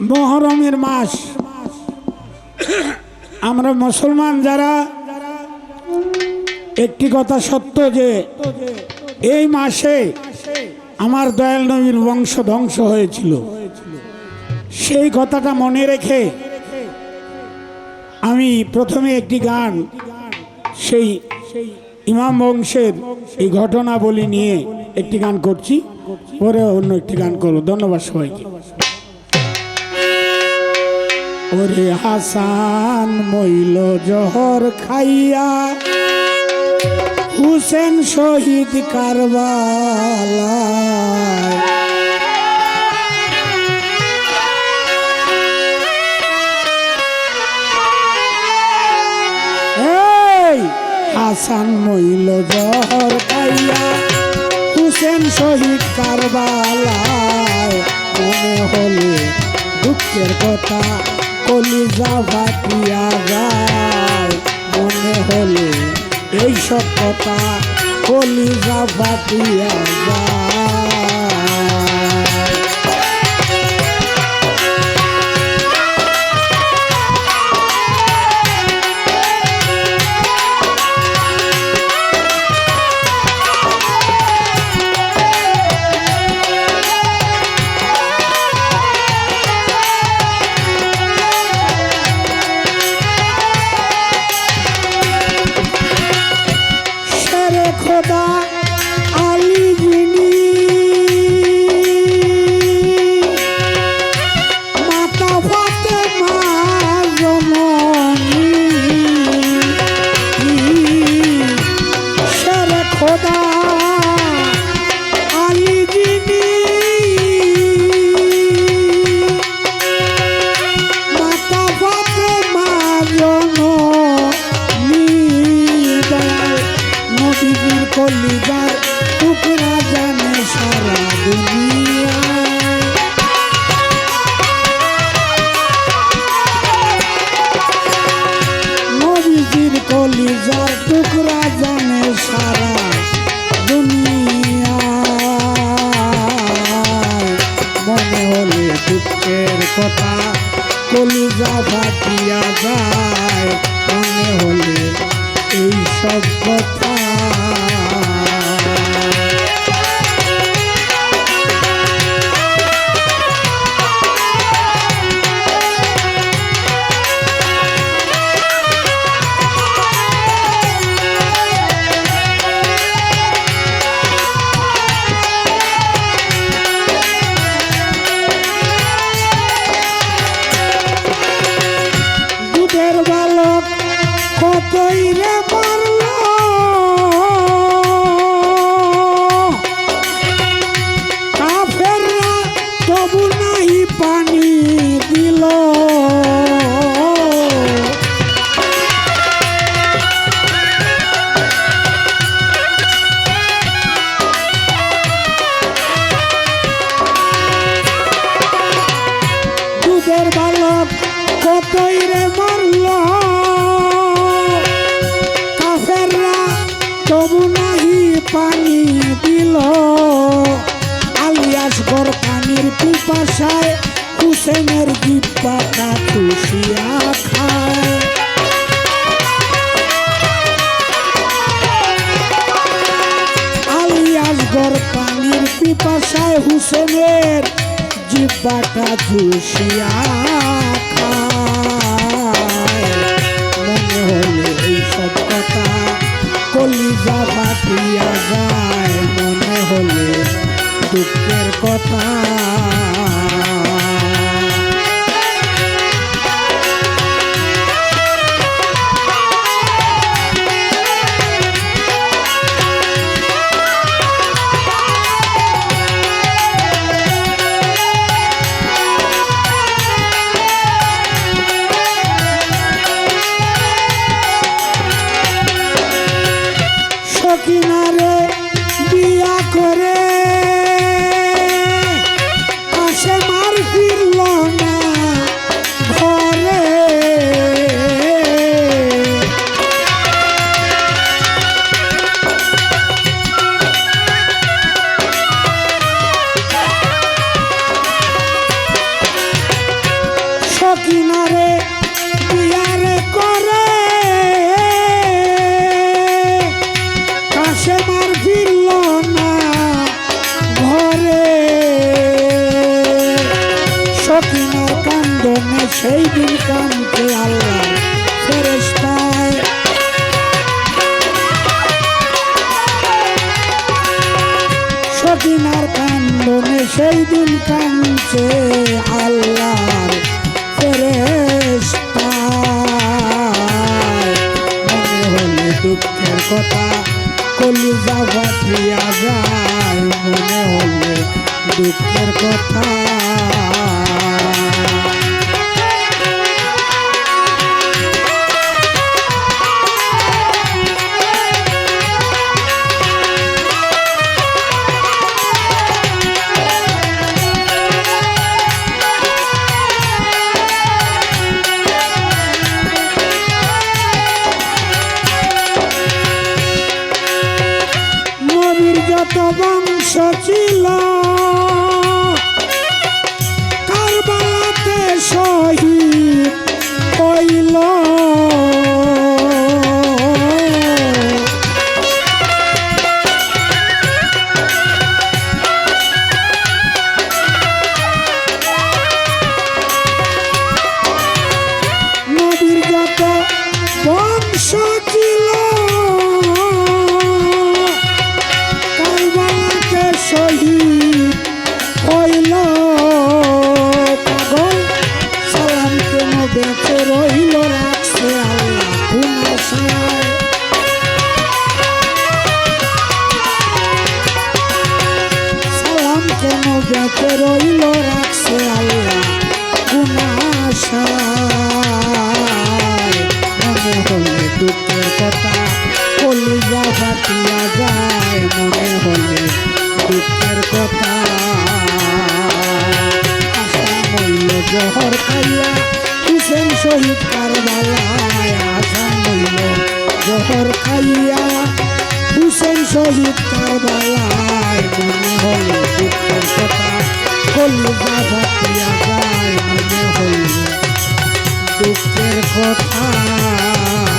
মহরমের মাস। আমরা মুসলমান যারা, একটি কথা সত্য যে, এই মাসে আমার দয়াল নবীর বংশ ধ্বংস হয়েছিল। সেই কথাটা মনে রেখে আমি প্রথমে একটি গান, সেই ইমাম বংশের এই ঘটনাবলী নিয়ে একটি গান করছি, পরে অন্য একটি গান করব। ধন্যবাদ সবাইকে। ওরে হাসান মইল জহর খাইয়া। হুসেন শহীদ কারবালা হাসান মইল জহর খাইয়া, হুসেন শহীদ কারবালায়। মনে হলে দুঃখের কথা কলিজা ভাটিয়া যায় মনে হলে এই সব কথা কলিজা ভাটিয়া যায় ফাটিয়া যায় মনে হলে এই সব কথা তবু নাহি পানি দিল। আলিয়াস গর পানির পিপাসায় হুসেনের জিব্বাটা খুশিয়া খায়। আলিয়াস গর পানির পিপাসায় হুসেনের জিব্বাটা চুষিয়া কান্দছে আল্লাহর ফেরেস্তায় মনে কথা কলিজা ভাটিয়া যায়। মনে হলে দুঃখের কথা। বংশ জহর খাইয়া হুসেন শহীদ কারবালায় আশা মইল জহর খাইয়া হুসেন শহীদ কারবালায় মনে হলে দুঃখের কথা? কথা।